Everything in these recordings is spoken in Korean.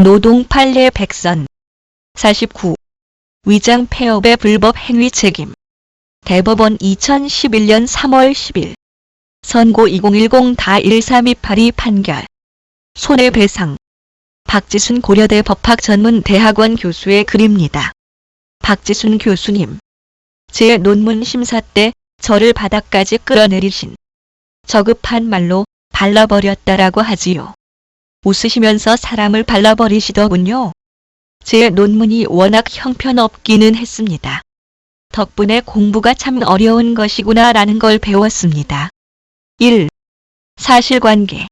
노동 판례 백선. 49. 위장 폐업의 불법 행위 책임. 대법원 2011년 3월 10일. 선고 2010-13282 판결. 손해배상. 박지순 고려대 법학전문대학원 교수의 글입니다. 박지순 교수님. 제 논문 심사 때 저를 바닥까지 끌어내리신. 저급한 말로 발라버렸다라고 하지요. 웃으시면서 사람을 발라버리시더군요. 제 논문이 워낙 형편없기는 했습니다. 덕분에 공부가 참 어려운 것이구나 라는 걸 배웠습니다. 1. 사실관계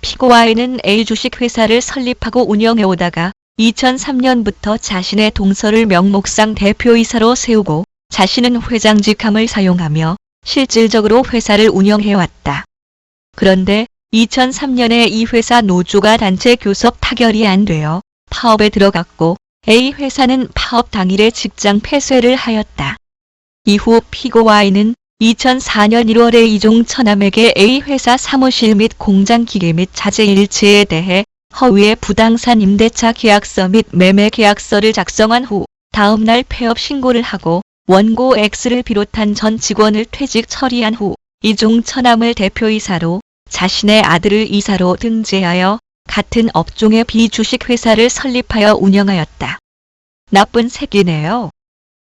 피고아이는 A 주식회사를 설립하고 운영해 오다가 2003년부터 자신의 동서를 명목상 대표이사로 세우고 자신은 회장 직함을 사용하며 실질적으로 회사를 운영해왔다. 그런데 2003년에 이 회사 노조가 단체 교섭 타결이 안 되어 파업에 들어갔고 A 회사는 파업 당일에 직장 폐쇄를 하였다. 이후 피고 Y는 2004년 1월에 이종 처남에게 A 회사 사무실 및 공장 기계 및 자재 일체에 대해 허위의 부당산 임대차 계약서 및 매매 계약서를 작성한 후 다음 날 폐업 신고를 하고 원고 X를 비롯한 전 직원을 퇴직 처리한 후 이종 처남을 대표이사로 자신의 아들을 이사로 등재하여 같은 업종의 비주식회사를 설립하여 운영하였다. 나쁜 새끼네요.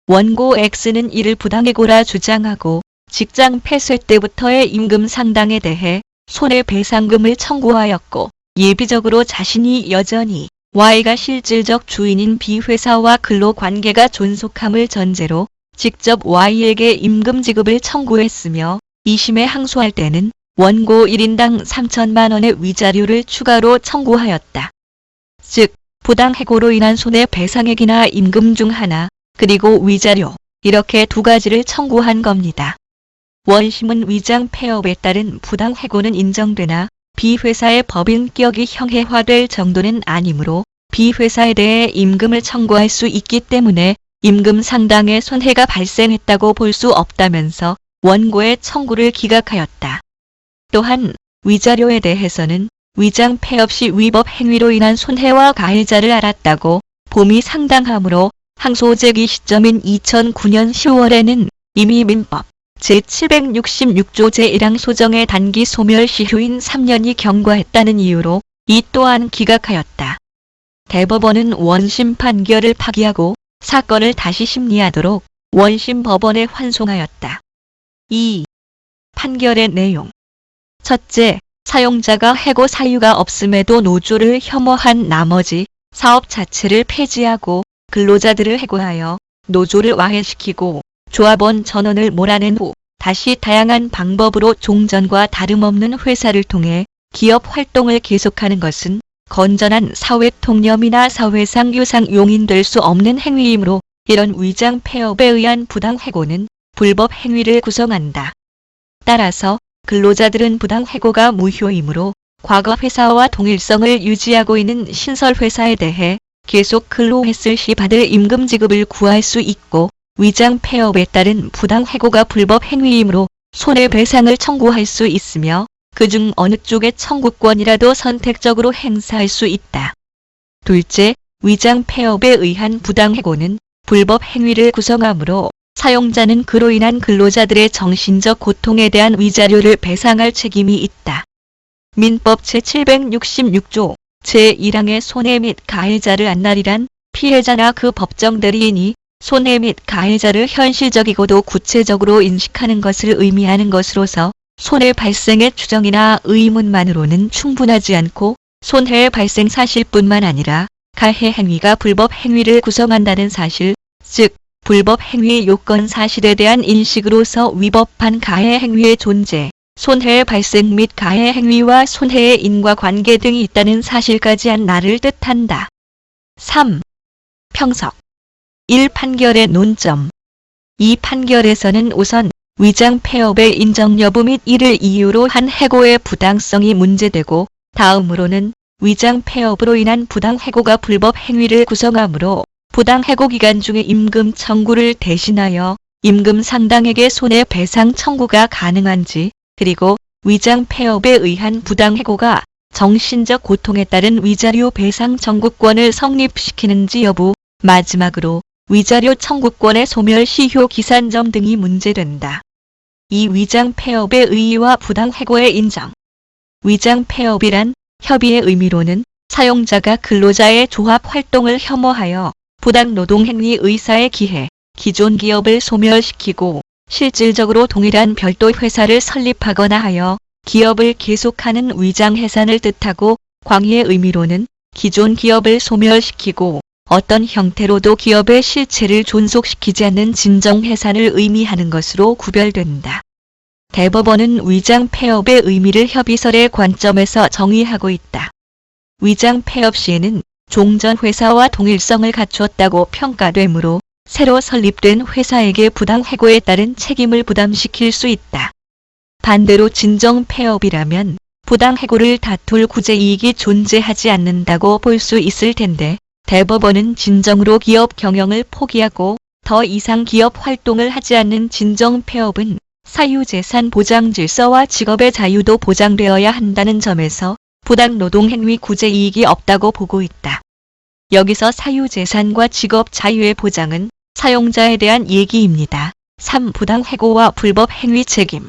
원고 X는 이를 부당해고라 주장하고 직장 폐쇄 때부터의 임금 상당에 대해 손해배상금을 청구하였고 예비적으로 자신이 여전히 Y가 실질적 주인인 B회사와 근로 관계가 존속함을 전제로 직접 Y에게 임금 지급을 청구했으며 2심에 항소할 때는 원고 1인당 3천만 원의 위자료를 추가로 청구하였다. 즉, 부당 해고로 인한 손해배상액이나 임금 중 하나, 그리고 위자료, 이렇게 두 가지를 청구한 겁니다. 원심은 위장 폐업에 따른 부당 해고는 인정되나 B회사의 법인격이 형해화될 정도는 아니므로 B회사에 대해 임금을 청구할 수 있기 때문에 임금 상당의 손해가 발생했다고 볼 수 없다면서 원고의 청구를 기각하였다. 또한 위자료에 대해서는 위장 폐업 시 위법 행위로 인한 손해와 가해자를 알았다고 봄이 상당하므로 항소 제기 시점인 2009년 10월에는 이미 민법 제766조 제1항 소정의 단기 소멸 시효인 3년이 경과했다는 이유로 이 또한 기각하였다. 대법원은 원심 판결을 파기하고 사건을 다시 심리하도록 원심 법원에 환송하였다. 2. 판결의 내용 첫째, 사용자가 해고 사유가 없음에도 노조를 혐오한 나머지 사업 자체를 폐지하고 근로자들을 해고하여 노조를 와해시키고 조합원 전원을 몰아낸 후 다시 다양한 방법으로 종전과 다름없는 회사를 통해 기업 활동을 계속하는 것은 건전한 사회 통념이나 사회상 유상 용인될 수 없는 행위이므로 이런 위장 폐업에 의한 부당 해고는 불법 행위를 구성한다. 따라서 근로자들은 부당 해고가 무효이므로 과거 회사와 동일성을 유지하고 있는 신설 회사에 대해 계속 근로했을 시 받을 임금 지급을 구할 수 있고 위장 폐업에 따른 부당 해고가 불법 행위이므로 손해배상을 청구할 수 있으며 그중 어느 쪽의 청구권이라도 선택적으로 행사할 수 있다. 둘째, 위장 폐업에 의한 부당 해고는 불법 행위를 구성하므로 사용자는 그로 인한 근로자들의 정신적 고통에 대한 위자료를 배상할 책임이 있다. 민법 제766조 제1항의 손해 및 가해자를 안날이란 피해자나 그 법정 대리인이 손해 및 가해자를 현실적이고도 구체적으로 인식하는 것을 의미하는 것으로서 손해 발생의 추정이나 의문만으로는 충분하지 않고 손해의 발생 사실뿐만 아니라 가해 행위가 불법 행위를 구성한다는 사실, 즉 불법 행위 요건 사실에 대한 인식으로서 위법한 가해 행위의 존재, 손해의 발생 및 가해 행위와 손해의 인과관계 등이 있다는 사실까지 한 나를 뜻한다. 3. 평석 1. 판결의 논점 이 판결에서는 우선 위장 폐업의 인정 여부 및 이를 이유로 한 해고의 부당성이 문제되고 다음으로는 위장 폐업으로 인한 부당 해고가 불법 행위를 구성하므로 부당 해고 기간 중에 임금 청구를 대신하여 임금 상당액의 손해배상 청구가 가능한지 그리고 위장 폐업에 의한 부당 해고가 정신적 고통에 따른 위자료 배상 청구권을 성립시키는지 여부, 마지막으로 위자료 청구권의 소멸 시효 기산점 등이 문제된다. 이 위장 폐업의 의의와 부당 해고의 인정. 위장 폐업이란 협의의 의미로는 사용자가 근로자의 조합 활동을 혐오하여 부당 노동 행위 의사에 기해 기존 기업을 소멸시키고 실질적으로 동일한 별도 회사를 설립하거나 하여 기업을 계속하는 위장 해산을 뜻하고 광의의 의미로는 기존 기업을 소멸시키고 어떤 형태로도 기업의 실체를 존속시키지 않는 진정 해산을 의미하는 것으로 구별된다. 대법원은 위장 폐업의 의미를 협의설의 관점에서 정의하고 있다. 위장 폐업 시에는 종전 회사와 동일성을 갖추었다고 평가되므로 새로 설립된 회사에게 부당 해고에 따른 책임을 부담시킬 수 있다. 반대로 진정 폐업이라면 부당 해고를 다툴 구제 이익이 존재하지 않는다고 볼 수 있을 텐데 대법원은 진정으로 기업 경영을 포기하고 더 이상 기업 활동을 하지 않는 진정 폐업은 사유재산 보장 질서와 직업의 자유도 보장되어야 한다는 점에서 부당 노동 행위 구제 이익이 없다고 보고 있다. 여기서 사유재산과 직업 자유의 보장은 사용자에 대한 얘기입니다. 3. 부당 해고와 불법 행위 책임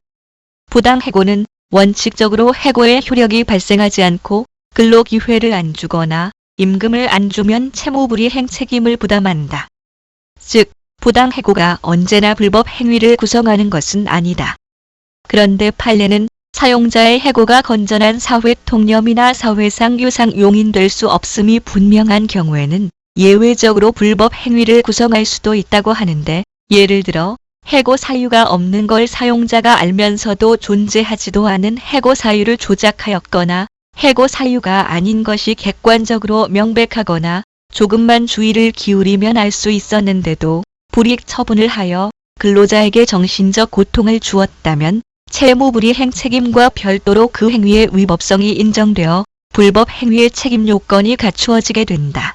부당 해고는 원칙적으로 해고의 효력이 발생하지 않고 근로 기회를 안 주거나 임금을 안 주면 채무불이행 책임을 부담한다. 즉, 부당 해고가 언제나 불법 행위를 구성하는 것은 아니다. 그런데 판례는 사용자의 해고가 건전한 사회 통념이나 사회상 유상 용인될 수 없음이 분명한 경우에는 예외적으로 불법 행위를 구성할 수도 있다고 하는데 예를 들어 해고 사유가 없는 걸 사용자가 알면서도 존재하지도 않은 해고 사유를 조작하였거나 해고 사유가 아닌 것이 객관적으로 명백하거나 조금만 주의를 기울이면 알 수 있었는데도 불이익 처분을 하여 근로자에게 정신적 고통을 주었다면 채무불이 행 책임과 별도로 그 행위의 위법성이 인정되어 불법 행위의 책임 요건이 갖추어지게 된다.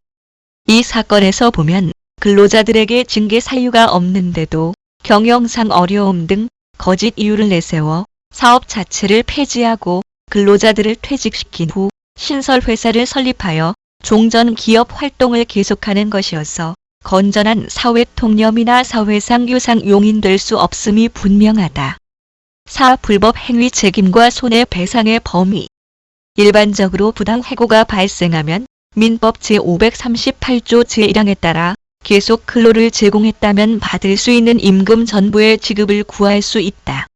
이 사건에서 보면 근로자들에게 징계 사유가 없는데도 경영상 어려움 등 거짓 이유를 내세워 사업 자체를 폐지하고 근로자들을 퇴직시킨 후 신설회사를 설립하여 종전 기업 활동을 계속하는 것이어서 건전한 사회 통념이나 사회상 유상 용인될 수 없음이 분명하다. 4. 불법 행위 책임과 손해배상의 범위 일반적으로 부당 해고가 발생하면 민법 제538조 제1항에 따라 계속 근로를 제공했다면 받을 수 있는 임금 전부의 지급을 구할 수 있다.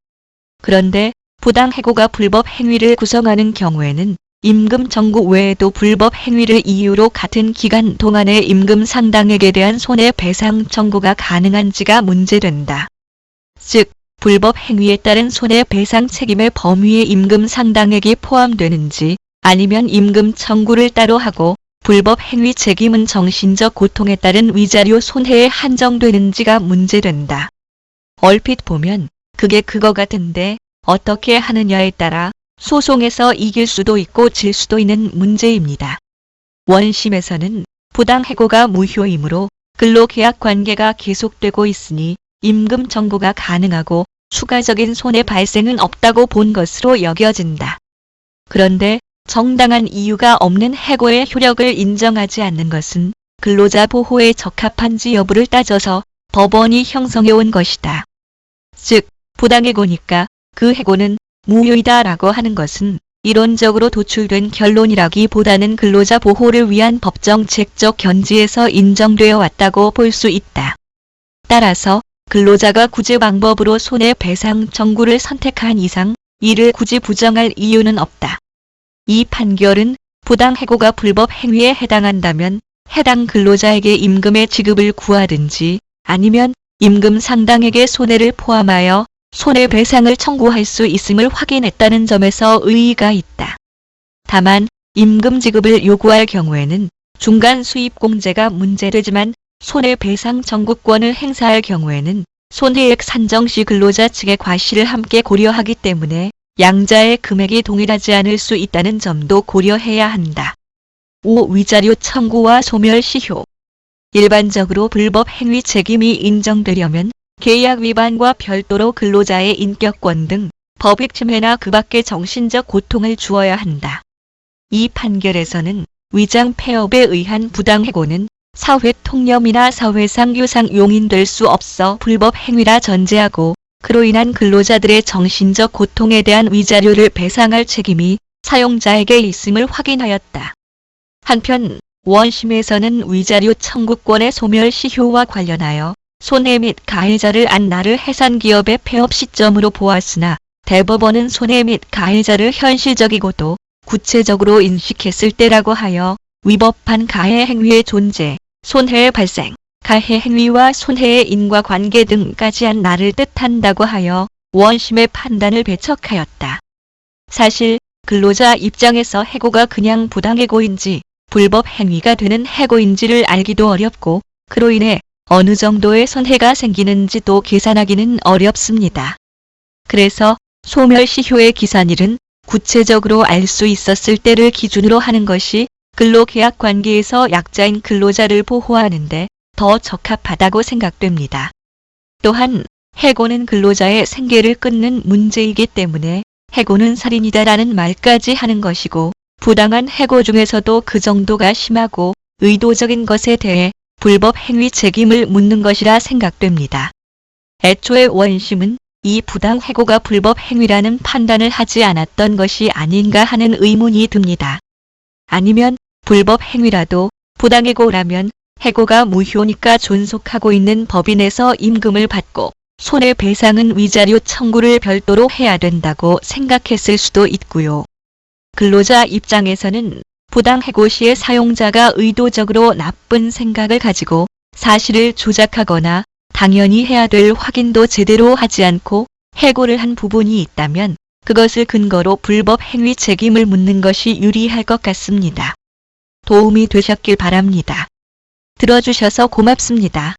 그런데 부당 해고가 불법 행위를 구성하는 경우에는 임금 청구 외에도 불법 행위를 이유로 같은 기간 동안의 임금 상당액에 대한 손해배상 청구가 가능한지가 문제된다. 즉, 불법 행위에 따른 손해배상 책임의 범위에 임금 상당액이 포함되는지 아니면 임금 청구를 따로 하고 불법 행위 책임은 정신적 고통에 따른 위자료 손해에 한정되는지가 문제된다. 얼핏 보면 그게 그거 같은데 어떻게 하느냐에 따라 소송에서 이길 수도 있고 질 수도 있는 문제입니다. 원심에서는 부당 해고가 무효이므로 근로계약 관계가 계속되고 있으니 임금 청구가 가능하고 추가적인 손해 발생은 없다고 본 것으로 여겨진다. 그런데 정당한 이유가 없는 해고의 효력을 인정하지 않는 것은 근로자 보호에 적합한지 여부를 따져서 법원이 형성해온 것이다. 즉, 부당해고니까 그 해고는 무효이다라고 하는 것은 이론적으로 도출된 결론이라기보다는 근로자 보호를 위한 법정책적 견지에서 인정되어 왔다고 볼 수 있다. 따라서 근로자가 구제 방법으로 손해배상 청구를 선택한 이상 이를 굳이 부정할 이유는 없다. 이 판결은 부당 해고가 불법 행위에 해당한다면 해당 근로자에게 임금의 지급을 구하든지 아니면 임금 상당액의 손해를 포함하여 손해배상을 청구할 수 있음을 확인했다는 점에서 의의가 있다. 다만 임금 지급을 요구할 경우에는 중간 수입공제가 문제되지만 손해배상 청구권을 행사할 경우에는 손해액 산정 시 근로자 측의 과실을 함께 고려하기 때문에 양자의 금액이 동일하지 않을 수 있다는 점도 고려해야 한다. 5. 위자료 청구와 소멸 시효 일반적으로 불법 행위 책임이 인정되려면 계약 위반과 별도로 근로자의 인격권 등 법익 침해나 그 밖의 정신적 고통을 주어야 한다. 이 판결에서는 위장 폐업에 의한 부당해고는 사회 통념이나 사회상 유상 용인될 수 없어 불법 행위라 전제하고 그로 인한 근로자들의 정신적 고통에 대한 위자료를 배상할 책임이 사용자에게 있음을 확인하였다. 한편 원심에서는 위자료 청구권의 소멸 시효와 관련하여 손해 및 가해자를 안 나를 해산기업의 폐업 시점으로 보았으나 대법원은 손해 및 가해자를 현실적이고도 구체적으로 인식했을 때라고 하여 위법한 가해 행위의 존재, 손해의 발생, 가해 행위와 손해의 인과관계 등까지 한 나를 뜻한다고 하여 원심의 판단을 배척하였다. 사실 근로자 입장에서 해고가 그냥 부당해고인지 불법 행위가 되는 해고인지를 알기도 어렵고 그로 인해 어느 정도의 손해가 생기는지도 계산하기는 어렵습니다. 그래서 소멸시효의 기산일은 구체적으로 알 수 있었을 때를 기준으로 하는 것이 근로계약 관계에서 약자인 근로자를 보호하는데 더 적합하다고 생각됩니다. 또한 해고는 근로자의 생계를 끊는 문제이기 때문에 해고는 살인이다라는 말까지 하는 것이고 부당한 해고 중에서도 그 정도가 심하고 의도적인 것에 대해 불법 행위 책임을 묻는 것이라 생각됩니다. 애초에 원심은 이 부당 해고가 불법 행위라는 판단을 하지 않았던 것이 아닌가 하는 의문이 듭니다. 아니면 불법 행위라도 부당해고라면 해고가 무효니까 존속하고 있는 법인에서 임금을 받고 손해배상은 위자료 청구를 별도로 해야 된다고 생각했을 수도 있고요. 근로자 입장에서는 부당해고 시에 사용자가 의도적으로 나쁜 생각을 가지고 사실을 조작하거나 당연히 해야 될 확인도 제대로 하지 않고 해고를 한 부분이 있다면 그것을 근거로 불법 행위 책임을 묻는 것이 유리할 것 같습니다. 도움이 되셨길 바랍니다. 들어주셔서 고맙습니다.